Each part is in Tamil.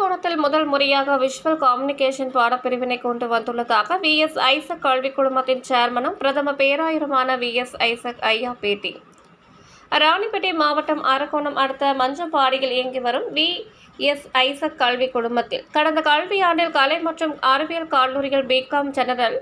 அரக்கோணத்தில் முதல் முறையாக விஷுவல் கம்யூனிகேஷன் பாடப்பிரிவினை கொண்டு வந்துள்ளதாக வி எஸ் ஐசக் கல்விக் குழுமத்தின் சேர்மனும் பிரதம பேராயருமான வி எஸ் ஐசக் ஐயா பேட்டி. ராணிப்பேட்டை மாவட்டம் அரக்கோணம் அடுத்த மஞ்சப்பாடியில் இயங்கி வரும் வி எஸ் ஐசக் கல்வி குழுமத்தில் கடந்த கல்வியாண்டில் கலை மற்றும் அறிவியல் கல்லூரிகள் BCom general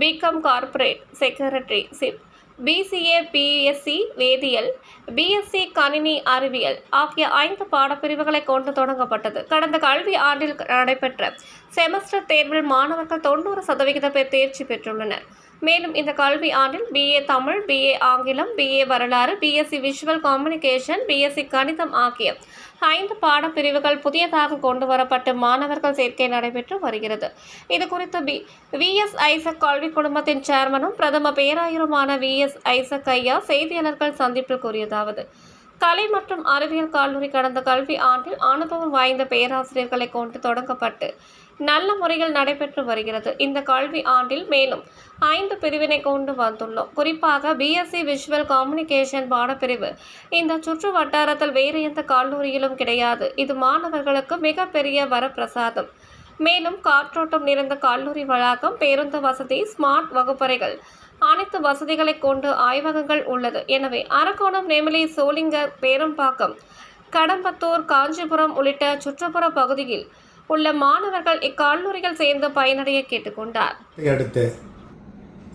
BCom corporate secretaryship BCA BSc வேதியியல் பிஎஸ்சி கணினி அறிவியல் ஆகிய ஐந்து பாடப்பிரிவுகளை கொண்டு தொடங்கப்பட்டது. கடந்த கல்வி ஆண்டில் நடைபெற்ற செமஸ்டர் தேர்வில் மாணவர்கள் தொண்ணூறு சதவிகித பேர் தேர்ச்சி பெற்றுள்ளனர். மேலும் இந்த கல்வி ஆண்டில் பிஏ தமிழ் பிஏ ஆங்கிலம் பிஏ வரலாறு பிஎஸ்சி விஷுவல் கம்யூனிகேஷன் பிஎஸ்சி கணிதம் ஆகிய ஐந்து பாடப்பிரிவுகள் புதியதாக கொண்டு வரப்பட்டு மாணவர்கள் சேர்க்கை நடைபெற்று வருகிறது. இது குறித்து பி விஎஸ் ஐசக் கல்வி குழுமத்தின் சேர்மனும் பிரதம பேராயருமான விஎஸ் ஐசக் ஐயா செய்தியாளர்கள் சந்திப்பில் கூறியதாவது கலை மற்றும் அறிவியல் கல்லூரி கடந்த கல்வி ஆண்டில் அனுபவம் வாய்ந்த பேராசிரியர்களை கொண்டு தொடங்கப்பட்டு நல்ல முறையில் நடைபெற்று வருகிறது. இந்த கல்வி ஆண்டில் மேலும் ஐந்து பிரிவினை கொண்டு வந்துள்ளோம். குறிப்பாக பிஎஸ்சி விஷுவல் கம்யூனிகேஷன் பாடப்பிரிவு. இந்த சுற்று வட்டாரத்தில் வேறு எந்த கல்லூரியிலும் கிடையாது. இது மாணவர்களுக்கு மிகப்பெரிய வரப்பிரசாதம். மேலும் காற்றோட்டம் நிறைந்த கல்லூரி வளாகம் பேருந்து வசதி ஸ்மார்ட் வகுப்பறைகள் அனைத்து வசதிகளை கொண்டு ஆய்வகங்கள் உள்ளது. எனவே அரக்கோணம் நெமிலி சோளிங்கர் பேரம்பாக்கம் கடம்பத்தூர் காஞ்சிபுரம் உள்ளிட்ட சுற்றுப்புற பகுதியில் உள்ள மாணவர்கள் இக்கல்லூரிகள் சேர்ந்து பயனடைய கேட்டுக்கொண்டார். அடுத்து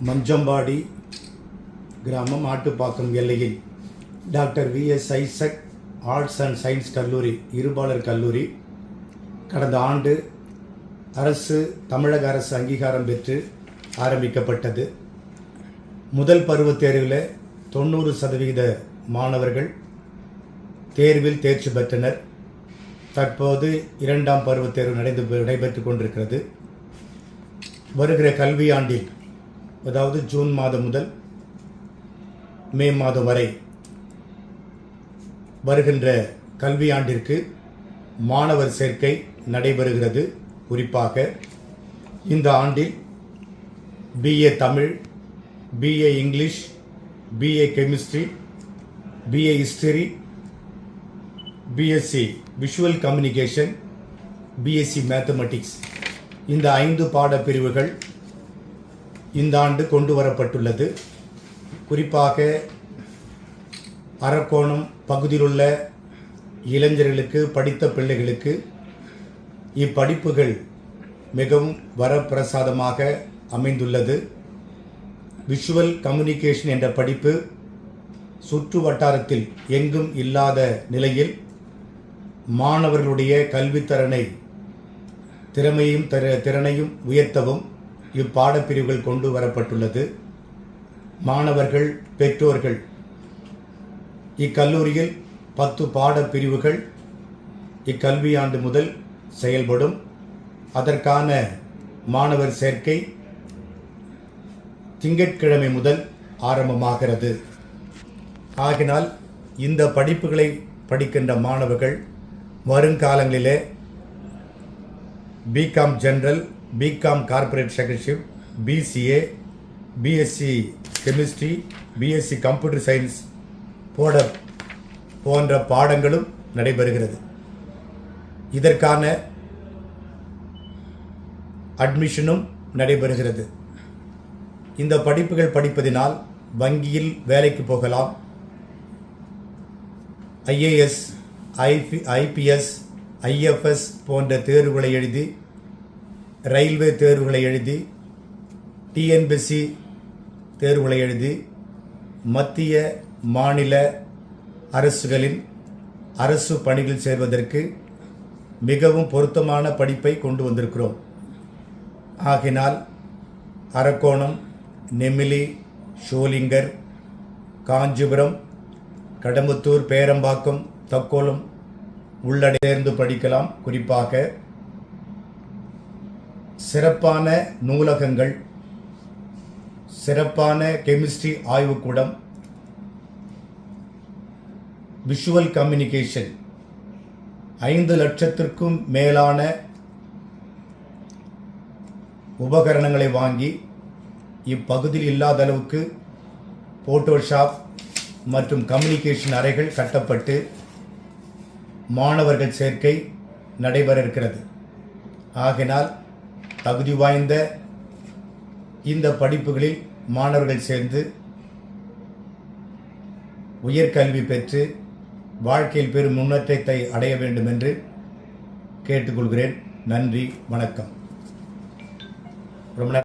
மஞ்சம்பாடி கிராமம் ஆட்டுப்பாக்கம் எல்லையில் doctor VS Isaac arts and science கல்லூரி இருபாலர் கல்லூரி. கடந்த ஆண்டு அரசு தமிழக அரசு அங்கீகாரம் பெற்று ஆரம்பிக்கப்பட்டது. முதல் பருவத் தேர்வில் தொண்ணூறு சதவிகித மாணவர்கள் தேர்வில் தேர்ச்சி பெற்றனர். தற்போது இரண்டாம் பருவத்தேர்வு நடைந்து நடைபெற்றுக் கொண்டிருக்கிறது. வருகிற கல்வியாண்டில் அதாவது ஜூன் மாதம் முதல் மே மாதம் வரை வருகின்ற கல்வியாண்டிற்கு மாணவர் சேர்க்கை நடைபெறுகிறது. குறிப்பாக இந்த ஆண்டில் BA Tamil BA English BA chemistry BA history BSc visual communication BSc mathematics இந்த ஐந்து பாடப்பிரிவுகள் இந்த ஆண்டு கொண்டு வரப்பட்டுள்ளது. குறிப்பாக அரக்கோணம் பகுதியிலுள்ள இளைஞர்களுக்கு படித்த பிள்ளைகளுக்கு இப்படிப்புகள் மிகவும் வரப்பிரசாதமாக அமைந்துள்ளது. விஷுவல் கம்யூனிகேஷன் என்ற படிப்பு சுற்று வட்டாரத்தில் எங்கும் இல்லாத நிலையில் மாணவர்களுடைய கல்வித்திறனை திறமையும் திற திறனையும் உயர்த்தவும் இப்பாடப்பிரிவுகள் கொண்டு வரப்பட்டுள்ளது. மாணவர்கள் பெற்றோர்கள் இக்கல்லூரியில் பத்து பாடப்பிரிவுகள் இக்கல்வியாண்டு முதல் செயல்படும். அதற்கான மாணவர் சேர்க்கை திங்கட்கிழமை முதல் ஆரம்பமாகிறது. ஆகினால் இந்த படிப்புகளை படிக்கின்ற மாணவர்கள் வருங்காலங்களிலே BCom general BCom corporate secretaryship BCA BSc chemistry BSc computer science போட போன்ற பாடங்களும் நடைபெறுகிறது. இதற்கான அட்மிஷனும் நடைபெறுகிறது. இந்த படிப்புகள் படிப்பதினால் வங்கியில் வேலைக்கு போகலாம். ஐஏஎஸ் ஐபி ஐபிஎஸ் ஐஎஃப்எஸ் போன்ற தேர்வுகளை எழுதி ரயில்வே தேர்வுகளை எழுதி டிஎன்பிஎஸ்சி தேர்வுகளை எழுதி மத்திய மாநில அரசுகளின் அரசு பணிகள் சேர்வதற்கு மிகவும் பொருத்தமான படிப்பை கொண்டு வந்திருக்கிறோம். ஆகினால் அரக்கோணம் நெமிலி ஷோலிங்கர் காஞ்சிபுரம் கடம்புத்தூர் பேரம்பாக்கம் தக்கோலம் உள்ளடைந்து படிக்கலாம். குறிப்பாக சிறப்பான நூலகங்கள் சிறப்பான கெமிஸ்ட்ரி ஆய்வுக்கூடம் விஷுவல் கம்யூனிகேஷன் ஐந்து லட்சத்திற்கும் மேலான உபகரணங்களை வாங்கி இப்பகுதியில் இல்லாத அளவுக்கு போட்டோஷாப் மற்றும் கம்யூனிகேஷன் அறைகள் கட்டப்பட்டு மாணவர்கள் சேர்க்கை நடைபெற இருக்கிறது. ஆகினால் தகுதி வாய்ந்த இந்த படிப்புகளில் மாணவர்கள் சேர்ந்து உயர்கல்வி பெற்று வாழ்க்கையில் பெரும் முன்னேற்றத்தை அடைய வேண்டும் என்று கேட்டுக்கொள்கிறேன். நன்றி வணக்கம். ரொம்ப